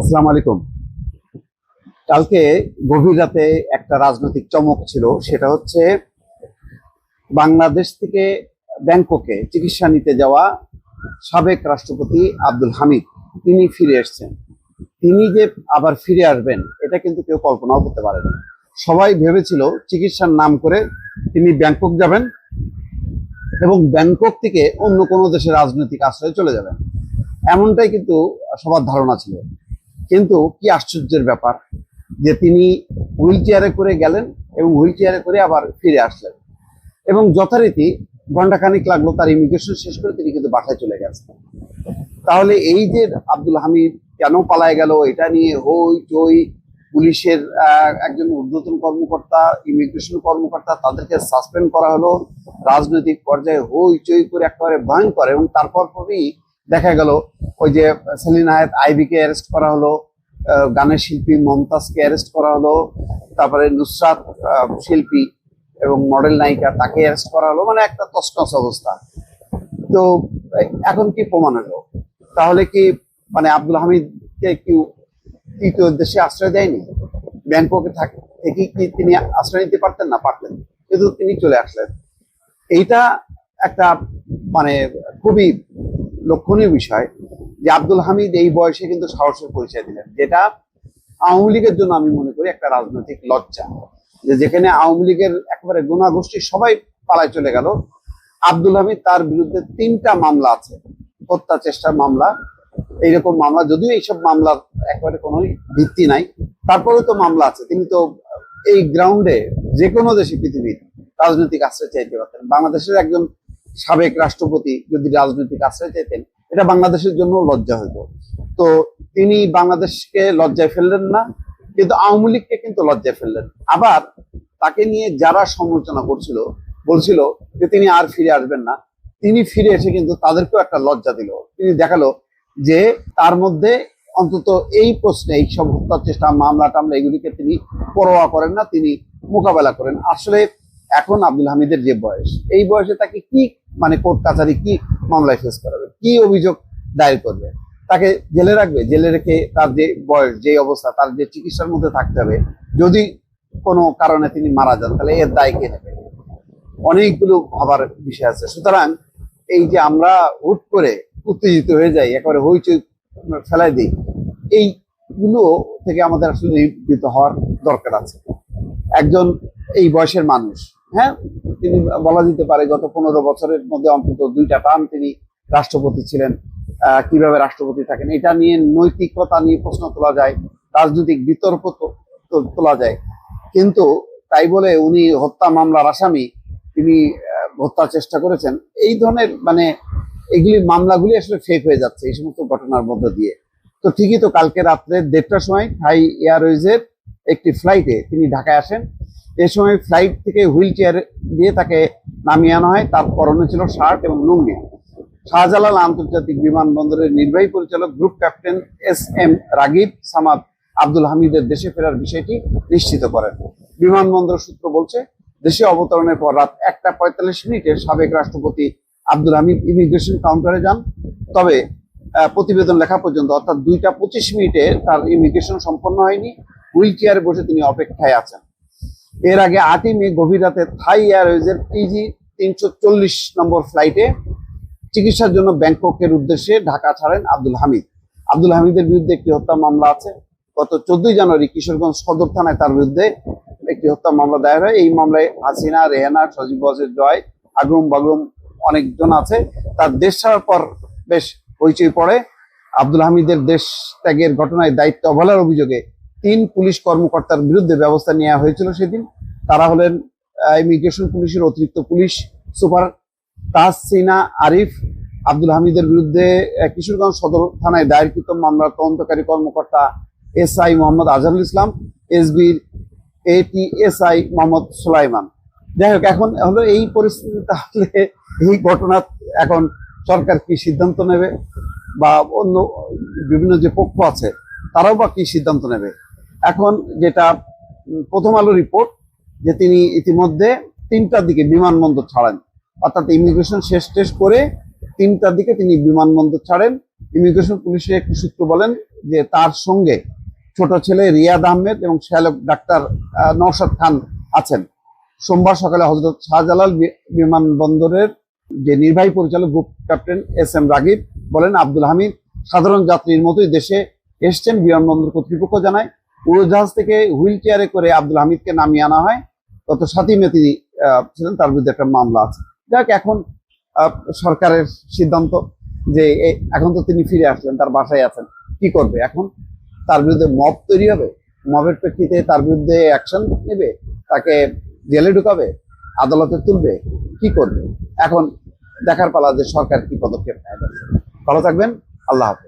আসসালামু আলাইকুম। কালকে গভীর রাতে একটা রাজনৈতিক চমক ছিল, সেটা হচ্ছে বাংলাদেশ থেকে ব্যাংককে চিকিৎসা নিতে যাওয়া সাবেক রাষ্ট্রপতি আব্দুল হামিদ, তিনি ফিরে এসেছেন। তিনি যে আবার ফিরে আসবেন, এটা কিন্তু কেউ কল্পনাও করতে পারেন সবাই ভেবেছিল চিকিৎসার নাম করে তিনি ব্যাংকক যাবেন এবং ব্যাংকক থেকে অন্য কোনো দেশে রাজনৈতিক আশ্রয়ে চলে যাবেন। এমনটাই কিন্তু সবার ধারণা ছিল। কিন্তু কি আশ্চর্যের ব্যাপার যে তিনি হুইল চেয়ারে করে গেলেন এবং হুইল চেয়ারে করে আবার ফিরে আসলেন। এবং যথারীতি ঘন্টাখানিক লাগল তার ইমিগ্রেশন শেষ করে তিনি কিন্তু বাসায় চলে গেছেন। তাহলে এই যে আব্দুল হামিদ কেন পালায় গেল, এটা নিয়ে হই চই পুলিশের একজন ঊর্ধ্বতন কর্মকর্তা, ইমিগ্রেশন কর্মকর্তা তাদেরকে সাসপেন্ড করা হলো। রাজনৈতিক পর্যায়ে হই চই করে একেবারে ভয়ঙ্কর এবং তারপর পরই দেখা গেল, ওই যে সেলিন আয়াত আইবিকে অ্যারেস্ট করা হলো গানের শিল্পী মমতাজকে অ্যারেস্ট করা হলো, তারপরে নুসরাত শিল্পী এবং মডেল নায়িকা তাকে অ্যারেস্ট করা হলো মানে একটা তসনস অবস্থা। তো, এখন কি প্রমাণ হলো? তাহলে কি মানে আব্দুল হামিদকে কি তৃতীয় দেশে আশ্রয় দেয়নি? ব্যাংককে থাকে কি তিনি আশ্রয় নিতে পারতেন না? পারতেন কিন্তু তিনি চলে আসলেন। এইটা একটা মানে খুবই লক্ষণীয় বিষয় যে আব্দুল হামিদ এই বয়সে কিন্তু সাহসের পরিচয় দিলেন, যেটা আওয়ামী লীগের জন্য আমি মনে করি একটা রাজনৈতিক লজ্জা। যে যেখানে আওয়ামী লীগের একেবারে গোনাগোষ্ঠী সবাই পালায় চলে গেল, আব্দুল হামিদ তার বিরুদ্ধে তিনটা মামলা আছে হত্যা চেষ্টার মামলা। এইরকম মামলা, যদিও এইসব মামলার একেবারে কোনো ভিত্তি নাই, তারপরেও তো মামলা আছে। তিনি তো এই গ্রাউন্ডে যে কোনো দেশে পৃথিবীর রাজনৈতিক আশ্রয় চাইতে পারতেন। বাংলাদেশের একজন সাবেক রাষ্ট্রপতি যদি রাজনৈতিক আশ্রয় চাইতেন, এটা বাংলাদেশের জন্য লজ্জা হইত। তো তিনি বাংলাদেশকে লজ্জায় ফেললেন না, কিন্তু আওয়ামী লীগকে কিন্তু লজ্জায় ফেললেন। আবার তাকে নিয়ে যারা সমালোচনা করছিল, বলছিল যে তিনি আর ফিরে আসবেন না। তিনি ফিরে এসে কিন্তু তাদেরকেও একটা লজ্জা দিল। তিনি দেখাল যে তার মধ্যে অন্তত এই প্রশ্নে, এই সব হত্যার চেষ্টা মামলা টামলা এগুলিকে তিনি পরোয়া করেন না, তিনি মোকাবেলা করেন। আসলে এখন আব্দুল হামিদের যে বয়স, এই বয়সে তাকে কি মানে কোর্ট কাছারি কি মামলায় ফেস করাবে? কি অভিযোগ দায়ের করবে? তাকে জেলে রাখবে? জেলে রেখে তার যে বয়স, যে অবস্থা, তার যে চিকিৎসার মধ্যে থাকতে হবে। যদি কোনো কারণে তিনি মারা যান, তাহলে এর দায় কে নেবে? অনেকগুলো ভাবার বিষয় আছে। সুতরাং এই যে আমরা হুট করে উত্তেজিত হয়ে যাই, একেবারে হইচই ফেলাই দিই, এইগুলো থেকে আমাদের আসলে নিবৃত্ত হওয়ার দরকার আছে। একজন এই বয়সের মানুষ হ্যাঁ তিনি বলা যেতে পারে গত পনেরো বছরের মধ্যে অন্তত দুইটা টান তিনি রাষ্ট্রপতি ছিলেন। কীভাবে রাষ্ট্রপতি থাকেন এটা নিয়ে নৈতিকতা নিয়ে প্রশ্ন তোলা যায়, রাজনৈতিক বিতর্ক তোলা যায়। কিন্তু তাই বলে উনি হত্যা মামলার আসামি, তিনি হত্যার চেষ্টা করেছেন। এই ধরনের মানে এগুলি মামলাগুলি আসলে ফেক হয়ে যাচ্ছে এই সমস্ত ঘটনার মধ্য দিয়ে। তো ঠিকই তো কালকে রাত্রে দেড়টার সময় থাই এয়ারওয়েজের একটি ফ্লাইটে তিনি ঢাকায় আসেন। এ সময় ফ্লাইট থেকে হুইল চেয়ার দিয়ে তাকে নামিয়ে আনা হয়। তার পরনে ছিল শার্ট এবং লুঙ্গি। শাহজালাল আন্তর্জাতিক বিমানবন্দরের নির্বাহী পরিচালক group captain S M Ragib Samad Abdul হামিদের দেশে ফেরার বিষয়টি নিশ্চিত করেন। বিমানবন্দর সূত্র বলছে, দেশে অবতরণের পর রাত একটা পঁয়তাল্লিশ মিনিটে সাবেক রাষ্ট্রপতি আব্দুল হামিদ ইমিগ্রেশন কাউন্টারে যান। তবে প্রতিবেদন লেখা পর্যন্ত অর্থাৎ দুইটা পঁচিশ মিনিটে তার ইমিগ্রেশন সম্পন্ন হয়নি। হুইল চেয়ারে বসে তিনি অপেক্ষায় আছেন। এর আগে আটই মে গভীর রাতে থাই এয়ারওয়েজের টিজি তিনশো চল্লিশ নম্বর ফ্লাইটে চিকিৎসার জন্য ব্যাংককের উদ্দেশ্যে ঢাকা ছাড়েন আব্দুল হামিদ। আব্দুল হামিদের বিরুদ্ধে একটি হত্যা মামলা আছে। গত চোদ্দই জানুয়ারি কিশোরগঞ্জ সদর থানায় তার বিরুদ্ধে একটি হত্যা মামলা দায়ের হয়। এই মামলায় হাসিনা, রেহানা, সজীব বজের জয়, আগরুম বাগরুম অনেকজন আছে। তার দেশ ছাড়ার পর বেশ হইচই পড়ে। আব্দুল হামিদের দেশ ত্যাগের ঘটনায় দায়িত্ব অবহেলার অভিযোগে তিন পুলিশ কর্মকর্তার বিরুদ্ধে ব্যবস্থা নেওয়া হয়েছিল সেদিন। তারা হলেন ইমিগ্রেশন পুলিশের অতিরিক্ত পুলিশ সুপার তাহসিনা আরিফ, আব্দুল হামিদের বিরুদ্ধে কিশোরগঞ্জ সদর থানায় দায়েরকৃত মামলার তদন্তকারী কর্মকর্তা এস আই মোহাম্মদ আজহারুল ইসলাম এসবির এটি এস আই মোহাম্মদ সুলাইমান। যাই হোক, এখন হলো এই পরিস্থিতি তাহলে এই ঘটনা এখন সরকার কি সিদ্ধান্ত নেবে বা অন্য বিভিন্ন যে পক্ষ আছে, তারাও বা কি সিদ্ধান্ত নেবে? এখন যেটা প্রথম আলো রিপোর্ট যে তিনি ইতিমধ্যে তিনটার দিকে বিমানবন্দর ছাড়েন। অর্থাৎ ইমিগ্রেশন শেষ টেস্ট করে তিনটার দিকে তিনি বিমানবন্দর ছাড়েন। ইমিগ্রেশন পুলিশের একটি সূত্র বলেন যে তার সঙ্গে ছোট ছেলে রিয়াদ আহমেদ এবং শ্যালক ডাক্তার নওশাদ খান আছেন। সোমবার সকালে হজরত শাহজালাল বিমানবন্দরের যে নির্বাহী পরিচালক group captain S M Ragib বলেন, আব্দুল হামিদ সাধারণ যাত্রীর মতোই দেশে এসছেন। বিমানবন্দর কর্তৃপক্ষ জানায় উড়োজাহাজ থেকে হুইল চেয়ারে করে আব্দুল হামিদকে নামিয়ে আনা হয়। গত সাতই মে তিনি ছিলেন, তার বিরুদ্ধে একটা মামলা আছে। যাক, এখন সরকারের সিদ্ধান্ত যে এখন তো তিনি ফিরে আসলেন, তার বাসায় আছেন। কি করবে এখন? তার বিরুদ্ধে মব তৈরি হবে? মবের প্রেক্ষিতে তার বিরুদ্ধে অ্যাকশন নেবে? তাকে জেলে ঢুকাবে? আদালতে তুলবে? কি করবে? এখন দেখার পালা যে সরকার কি পদক্ষেপ নেয়। ভালো থাকবেন, আল্লাহ হাফেজ।